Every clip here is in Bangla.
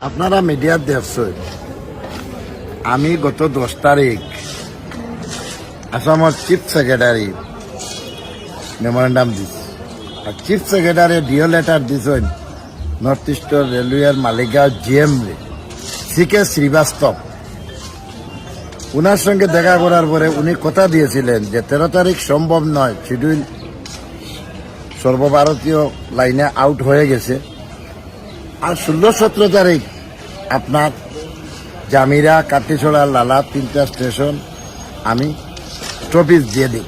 আপনারা মিডিয়ার দেখছেন আমি গত দশ তারিখ আসামর চিফ সেক্রেটারি মেমোরেন্ডাম দিছি। আর চিফ সেক্রেটারি ডিও লেটার দিছেন নর্থ ইস্টর রেলওয়ের Maligaon GM C K Srivastava উনার সঙ্গে দেখা করার পরে উনি কথা দিয়েছিলেন যে তেরো তারিখ সম্ভব নয় শিডিউল সর্বভারতীয় লাইনে আউট হয়ে গেছে। আর ষোলো সতেরো তারিখ আপনার জামিরা, কাটিছড়া, লালা তিনটা স্টেশন আমি স্টপিস দিয়ে দিই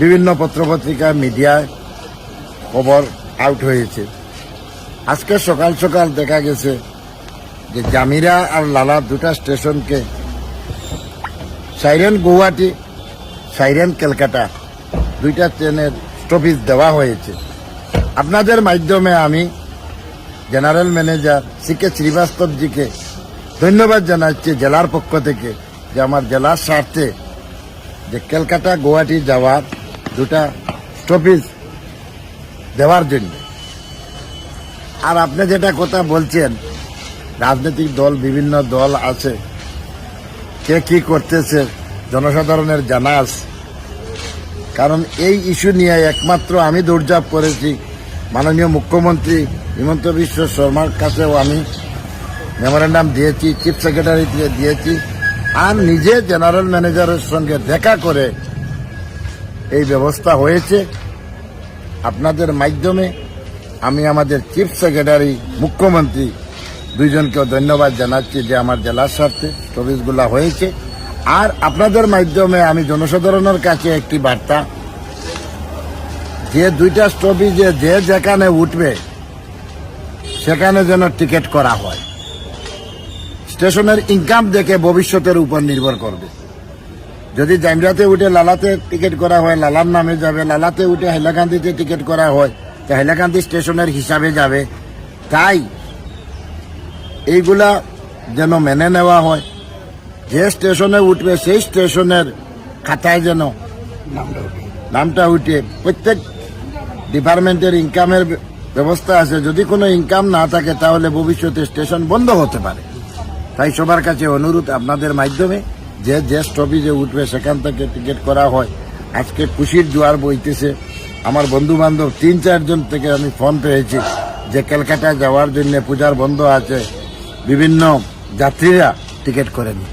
বিভিন্ন পত্রপত্রিকা মিডিয়ায় খবর আউট হয়েছে। আজকে সকাল সকাল দেখা গেছে যে জামিরা আর লালা দুটা স্টেশনকে সাইরেন গুয়াহাটি, সাইরেন ক্যালকাটা দুইটা ট্রেনের স্টপিস দেওয়া হয়েছে। আপনাদের মাধ্যমে আমি জেনারেল ম্যানেজার সি কে শ্রীবাস্তবজিকে ধন্যবাদ জানাচ্ছি জেলার পক্ষ থেকে যে আমার জেলার স্বার্থে যে ক্যালকাটা গুয়াহাটি যাওয়ার দুটা স্টপিস দেওয়ার জন্য। আর আপনি যেটা কথা বলছেন, রাজনৈতিক দল, বিভিন্ন দল আছে, কে কি করতেছে, জনসাধারণের জানা আছে কারণ এই ইস্যু নিয়ে একমাত্র আমি দৌড়ঝাঁপ করেছি মাননীয় মুখ্যমন্ত্রী হিমন্ত বিশ্ব শর্মার কাছেও আমি মেমোরেন্ডাম দিয়েছি চিফ সেক্রেটারিকে দিয়েছি, আর নিজে জেনারেল ম্যানেজারের সঙ্গে দেখা করে এই ব্যবস্থা হয়েছে। আপনাদের মাধ্যমে আমি আমাদের চিফ সেক্রেটারি মুখ্যমন্ত্রী দুইজনকেও ধন্যবাদ জানাচ্ছি যে আমার জেলার স্বার্থে স্টপিসগুলা হয়েছে। আর আপনাদের মাধ্যমে আমি জনসাধারণের কাছে একটি বার্তা যে দুইটা স্টপিজে যে যেখানে উঠবে, সেখানে যেন টিকিট করা হয়। স্টেশনের ইনকাম দেখে ভবিষ্যতের উপর নির্ভর করবে। যদি জামরাতে উঠে লালাতে টিকিট করা হয়, লালার নামে যাবে, লালাতে উঠে হাইলাকান্দিতে টিকিট করা হয়, তা হাইলাকান্দি স্টেশনের হিসাবে যাবে। তাই এইগুলা যেন মেনে নেওয়া হয়। যে স্টেশনে উঠবে, সেই স্টেশনের খাতায় যেন নামটা উঠে প্রত্যেক ডিপার্টমেন্টের ইনকামের ব্যবস্থা আছে। যদি কোনো ইনকাম না থাকে, তাহলে ভবিষ্যতে স্টেশন বন্ধ হতে পারে। তাই সবার কাছে অনুরোধ আপনাদের মাধ্যমে, যে যে স্টপিজে উঠবে, সেখান থেকে টিকিট করা হয়। আজকে খুশির জোয়ার বইতেছে। আমার বন্ধু বান্ধব তিন চারজন থেকে আমি ফোন পেয়েছি যে ক্যালকাটা যাওয়ার জন্য পূজার বন্ধ আছে। বিভিন্ন যাত্রীরা টিকিট করেনি